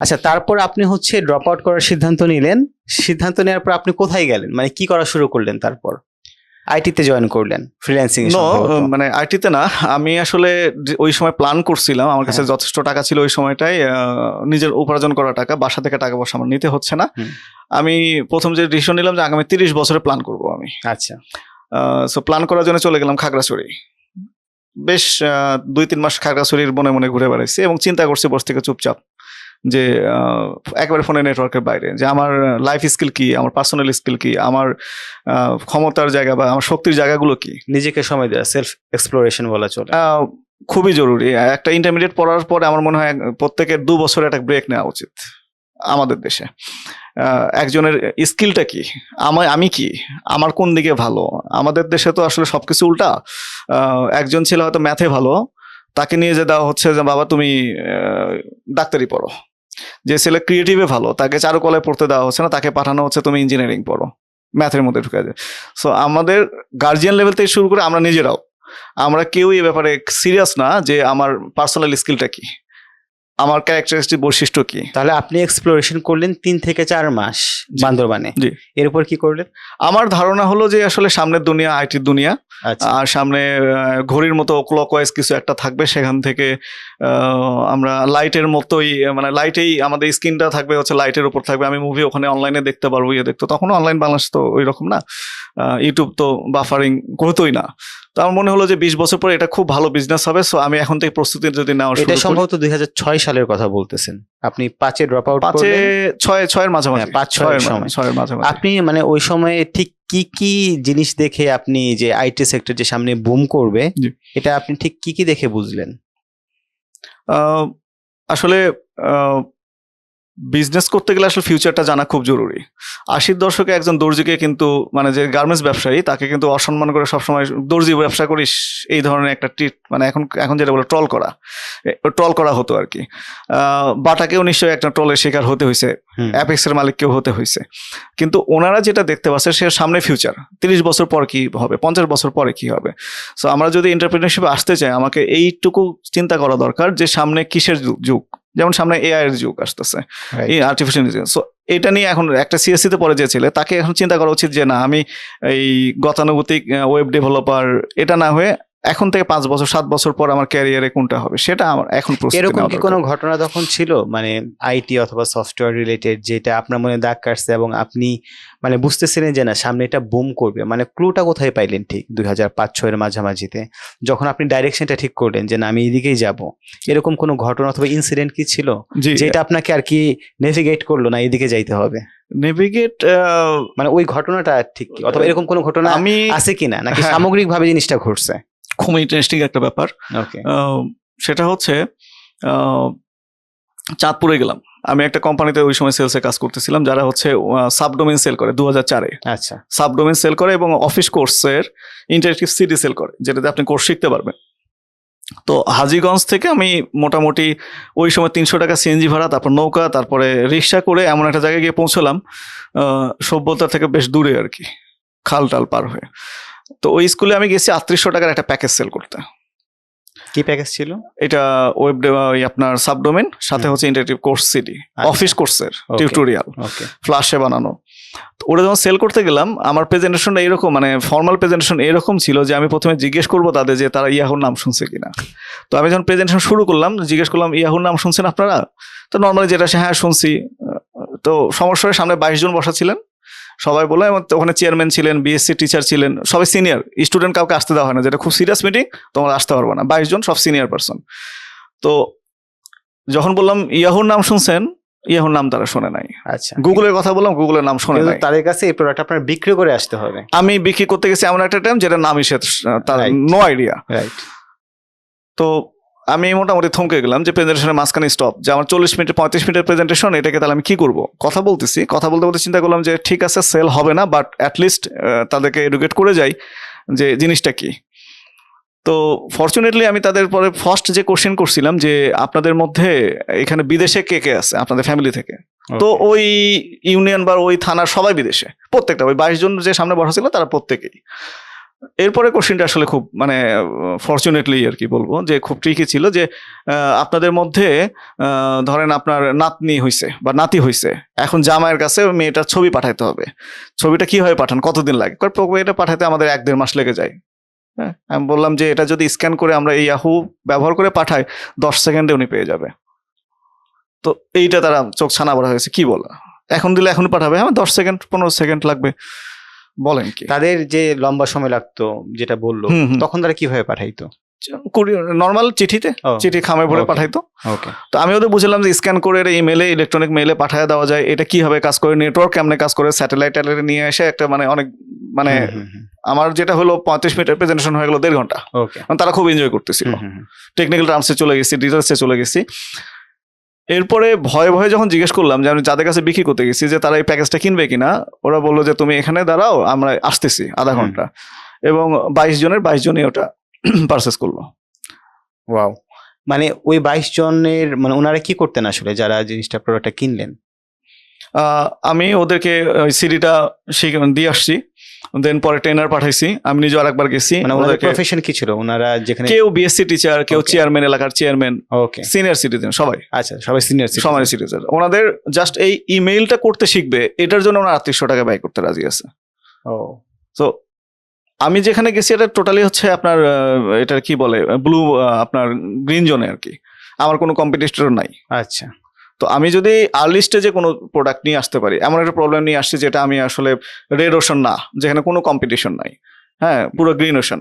আচ্ছা তারপর আপনি হচ্ছে ড্রপ আউট করার সিদ্ধান্ত নিলেন। সিদ্ধান্ত নেওয়ার পর আপনি কোথায় গেলেন? মানে কি করা শুরু করলেন তারপর? আইটিতে জয়েন করলেন ফ্রিল্যান্সিং নো মানে আইটিতে না আমি আসলে ওই সময় প্ল্যান করছিলাম আমার কাছে হ্যাঁ। যথেষ্ট টাকা ছিল ওই সময়টাই নিজের উপার্জন করা টাকা বাসা থেকে টাকা পয়সা আমার নিতে হচ্ছে না। আমি প্রথম যে ডিসিশন নিলাম যে আগামী তিরিশ বছরে প্ল্যান করব আমি। আচ্ছা। সো প্ল্যান করার জন্য চলে গেলাম খাগড়াছড়ি। বেশ দুই তিন মাস খাগড়াছড়ির মনে মনে ঘুরে বেড়াইছি এবং চিন্তা করছি বস থেকে চুপচাপ। যে একেবারে ফোনে নেটওয়ার্কের বাইরে যে আমার লাইফ স্কিল কি আমার পার্সোনাল স্কিল কি আমার ক্ষমতার জায়গা বা আমার শক্তির জায়গাগুলো কি? নিজেকে সময় দেওয়া সেলফ এক্সপ্লোরেশন বলা চলে। খুবই জরুরি। একটা ইন্টারমিডিয়েট পড়ার পরে আমার মনে হয় প্রত্যেকের দু বছর একটা ব্রেক নেওয়া উচিত আমাদের দেশে। একজনের স্কিলটা কি? আমার আমি কি? আমার কোন দিকে ভালো? আমাদের দেশে তো আসলে সবকিছু উল্টা। একজন ছেলে হয়তো ম্যাথে ভালো তাকে নিয়ে যে দেওয়া হচ্ছে যে বাবা তুমি ডাক্তারি পড়ো। যে ছেলে ক্রিয়েটিভে ভালো, তাকে চারুকলায় পড়তে দেওয়া হচ্ছে না, তাকে পাঠানো হচ্ছে, তুমি ইঞ্জিনিয়ারিং পড়ো। ম্যাথের মধ্যে ঢুকে যায় সো আমাদের গার্জিয়ান লেভেল থেকে শুরু করে আমরা নিজেরাও, আমরা কেউই এ ব্যাপারে সিরিয়াস না যে আমার পার্সোনাল স্কিলটা কি। আমার ক্যারেক্টারিস্টিক বৈশিষ্ট্য কি? তাহলে আপনি এক্সপ্লোরেশন করলেন তিন থেকে চার মাস বান্দরবানে। জি। এরপর কি করলেন? আমার ধারণা হলো যে আসলে সামনের দুনিয়া আইটির দুনিয়া আচ্ছা। আর সামনে ঘড়ির মতো ক্লকওয়াইজ কিছু একটা থাকবে সেখান থেকে আমরা লাইটের মতোই মানে লাইটেই আমাদের স্ক্রিনটা থাকবে হচ্ছে লাইটের উপর থাকবে। আমি মুভি ওখানে অনলাইনে দেখতে পারব ইয়ে দেখতে। তখনও অনলাইন বাংলাদেশ তো ওই রকম না ইউটিউব তো বাফারিং করতোই না। তো আমার মনে হলো যে বিশ বছর পরে এটা খুব ভালো বিজনেস হবে সো আমি এখন থেকে প্রস্তুতি যদি নেওয়া এটা সম্ভবত দুই হাজার ছয় সালের কথা বলতেছেন। আপনি পাঁচে ড্রপ আউট পাঁচে ছয় ছয়ের মাঝামাঝি। হ্যাঁ, পাঁচ, ছয়ের সময়। ছয়ের মাঝামাঝি। আপনি মানে ওই সময়ে ঠিক কি কি জিনিস দেখে আপনি যে আইটি সেক্টর যে সামনে বুম করবে এটা আপনি ঠিক কি কি দেখে বুঝলেন? আহ, আসলে বিজনেস করতে গেলে আসলে ফিউচারটা জানা খুব জরুরি। আশির দশকে একজন দর্জিকে কিন্তু মানে যে গার্মেন্টস ব্যবসায়ী তাকে কিন্তু অসম্মান করে সবসময় দর্জি ব্যবসা করিস এই ধরনের একটা ট্রিট মানে এখন এখন যেটা বলে ট্রল করা। ট্রল করা হতো আর কি। বাটাকেও নিশ্চয়ই একটা ট্রলের শিকার হতে হয়েছে অ্যাপেক্সের মালিককেও হতে হয়েছে কিন্তু ওনারা যেটা দেখতে পাচ্ছে সে সামনে ফিউচার তিরিশ বছর পর কি হবে? পঞ্চাশ বছর পরে কি হবে? সো আমরা যদি এন্টারপ্রিনারশিপে আসতে চাই আমাকে এইটুকু চিন্তা করা দরকার যে সামনে কিসের যুগ? যেমন সামনে এআই এর যুগ আসতেছে এই আর্টিফিশিয়াল ইন্টেলিজেন্স সো এটা নিয়ে এখন একটা সিএসসি তে পড়ে যে ছেলে তাকে এখন চিন্তা করা উচিত যে না আমি এই গতানুগতিক ওয়েব ডেভেলপার এটা না হয়ে এখন থেকে পাঁচ বছর সাত বছর পর আমার ক্যারিয়ারে কোনটা হবে? সেটা আমার এখন এরকম কি। কোনো ঘটনা তখন ছিল? মানে আইটি অথবা সফটওয়্যার রিলেটেড যেটা আপনার মনে দাগ কাটছে এবং আপনি মানে বুঝতেছিলেন যে না সামনে এটা বুম করবে? মানে ক্লুটা কোথায় পাইলেন ঠিক দুই হাজার পাঁচ ছয়ের মাঝামাঝিতে? যখন আপনি ডাইরেকশনটা ঠিক করলেন যে না আমি এদিকেই যাব। এরকম কোনো ঘটনা অথবা ইনসিডেন্ট কি ছিল? যেটা আপনাকে আর কি নেভিগেট করল না এদিকে যাইতে হবে? নেভিগেট মানে ওই ঘটনাটা ঠিক কি? অথবা এরকম কোনো ঘটনা আমি আছে কিনা? নাকি হ্যাঁ। সামগ্রিকভাবে জিনিসটা ঘটছে? খুব ইন্টারেস্টিং একটা ব্যাপার। সেটা হচ্ছে চাঁদপুরে গেলাম। আমি একটা কোম্পানিতে ওই সময় সেলসে কাজ করতেছিলাম যারা হচ্ছে সাবডোমেন সেল করে দু হাজার চারে। আচ্ছা। সাবডোমেন সেল করে এবং অফিস কোর্সের ইন্টারেক্টিভ সিডি সেল করে যেটাতে আপনি কোর্স শিখতে পারবেন। তো হাজিগঞ্জ থেকে আমি মোটামুটি ওই সময় তিনশো টাকা সিএনজি ভাড়া তারপর নৌকা তারপরে রিক্সা করে এমন একটা জায়গায় গিয়ে পৌঁছলাম সভ্যতা থেকে বেশ দূরে আর কি খাল টাল পার হয়ে। তো ওই স্কুলে আমি গেছি আটত্রিশশো টাকার একটা প্যাকেজ সেল করতে। কি প্যাকেজ ছিল? এটা ওয়েব আপনার সাবডোমেন সাথে হচ্ছে ইন্টারেক্টিভ কোর্স সিডি। অফিস কোর্সের টিউটোরিয়াল ফ্লাশে বানানো। তো ওটা যখন সেল করতে গেলাম আমার প্রেজেন্টেশনটা এরকম মানে ফর্মাল প্রেজেন্টেশন এরকম ছিল যে আমি প্রথমে জিজ্ঞেস করব তাদের যে তারা ইয়াহুর নাম শুনছে কিনা। তো আমি যখন প্রেজেন্টেশন শুরু করলাম জিজ্ঞেস করলাম ইয়াহুর নাম শুনছেন আপনারা? তো নর্মালি যেটা সে হ্যাঁ শুনছি। তো সমস্যার সামনে বাইশ জন বসা ছিলেন। সবাই বলে এবং ওখানে চেয়ারম্যান ছিলেন বিএসসি টিচার ছিলেন সবাই সিনিয়র স্টুডেন্ট কাউকে আসতে দেওয়া হয় না যেটা খুব সিরিয়াস মিটিং তোমরা আসতে পারবে না। বাইশ জন সব সিনিয়র পার্সন তো যখন বললাম ইয়াহুর নাম শুনছেন? ইয়াহুর নাম তারা শোনে নাই। আচ্ছা। গুগলের কথা বললাম গুগলের নাম শোনে নাই। তাদের কাছে এই প্রোডাক্ট আপনার বিক্রি করে আসতে হবে। আমি বিক্রি করতে গেছি এমন একটা টাইম যেটা নামই সে তার নো আইডিয়া রাইট তো আমি মোটামুটি থমকে গেলাম যে প্রেজেন্টেশনের মাঝখানে স্টপ যে আমার চল্লিশ মিনিট পঁয়ত্রিশ মিনিটের প্রেজেন্টেশন এটাকে তাহলে আমি কি করব? কথা বলতেছি কথা বলতে বলতে চিন্তা করলাম যে ঠিক আছে সেল হবে না বাট অ্যাটলিস্ট তাদেরকে এডুকেট করে যাই যে জিনিসটা কি। তো ফর্চুনেটলি আমি তাদের পরে ফার্স্ট যে কোশ্চেন করছিলাম যে আপনাদের মধ্যে এখানে বিদেশে কে কে আছে? আপনাদের ফ্যামিলি থেকে। তো ওই ইউনিয়ন বা ওই থানার সবাই বিদেশে প্রত্যেকটা ওই বাইশ জন যে সামনে বসা ছিল তারা প্রত্যেকেই। এরপরে কোশ্চেনটা আসলে খুব মানে ফর্চুনেটলি আর কি বলব, যে খুব ট্রিকি ছিল যে আপনাদের মধ্যে ধরেন আপনার নাতনি হইছে বা নাতি হইছে, এখন জামাইয়ের কাছে মেয়েটার ছবি পাঠাইতে হবে। ছবিটা কীভাবে পাঠান? কতদিন লাগে? এটা পাঠাতে আমাদের এক দেড় মাস লেগে যায়। হ্যাঁ আমি বললাম যে, এটা যদি স্ক্যান করে আমরা এই ইয়াহু ব্যবহার করে পাঠাই, দশ সেকেন্ডে উনি পেয়ে যাবে। তো এইটা তারা চোখ ছানা বড়া হয়েছে, কি বলা? এখন দিলে এখন পাঠাবে হ্যাঁ দশ সেকেন্ড পনেরো সেকেন্ড লাগবে। বলেন কি? তাদের যে লম্বা সময় লাগতো যেটা বলল। তখন তারা কীভাবে পাঠাইতো? নর্মাল চিঠিতে চিঠি খামে ভরে পাঠাইতো। তো আমি ওদের বুঝলাম যে স্ক্যান করে ইমেলে ইলেকট্রনিক মেলে পাঠিয়ে দেওয়া যায় এটা কীভাবে কাজ করে নেটওয়ার্ক কেমনে কাজ করে স্যাটেলাইট নিয়ে এসে একটা মানে অনেক মানে আমার যেটা হলো পঁয়ত্রিশ মিনিটের প্রেজেন্টেশন হয়ে গেল দেড় ঘণ্টা। মানে তারা খুব এনজয় করতেছিল। টেকনিক্যাল টার্মসে চলে গেছি ডিটেলসে চলে গেছি। এরপরে ভয়ে ভয়ে যখন জিজ্ঞেস করলাম যে আমি যাদের কাছে বিক্রি করতে গেছি যে তারা এই প্যাকেজটা কিনবে কিনা ওরা বলল যে তুমি এখানে দাঁড়াও আমরা আসতেছি আধা ঘণ্টা। এবং বাইশ জনের বাইশ জনই ওটা পারচেস করল। ওয়াও মানে ওই বাইশ জনের মানে ওনারা কি করতেন আসলে যারা জিনিসটা প্রোডাক্টটা কিনলেন? আমি ওদেরকে ওই সিডিটা দিয়ে আসছি। দেন পরে ট্রেনার পাঠাইছি। আমি নিজে আরেকবার গেছি। মানে ওনাদের প্রফেশন কি ছিল? ওনারা যেখানে কেউ বিএসসি টিচার কেউ চেয়ারম্যান এলাকার চেয়ারম্যান ওকে সিনিয়র সিটিজেন সবাই। আচ্ছা সবাই সিনিয়র সমাজ সিটিজেন ওনাদের জাস্ট এই ইমেইলটা করতে শিখবে এটার জন্য ওনার আটত্রিশশো টাকা ব্যয় করতে রাজি আছে। ও। তো আমি যেখানে গেছি এটা টোটালি হচ্ছে আপনার এটার কি বলে ব্লু আপনার গ্রিন জোনে আর কি। আমার কোনো কম্পিটিটর নাই। আচ্ছা। তো আমি যদি আর্লি স্টেজে কোনো প্রোডাক্ট নিয়ে আসতে পারি, এমন একটা প্রবলেম নিয়ে আসছি যেটা আমি আসলে রেড ওশন না, যেখানে কোনো কম্পিটিশন নাই। হ্যাঁ পুরো গ্রিন ওশন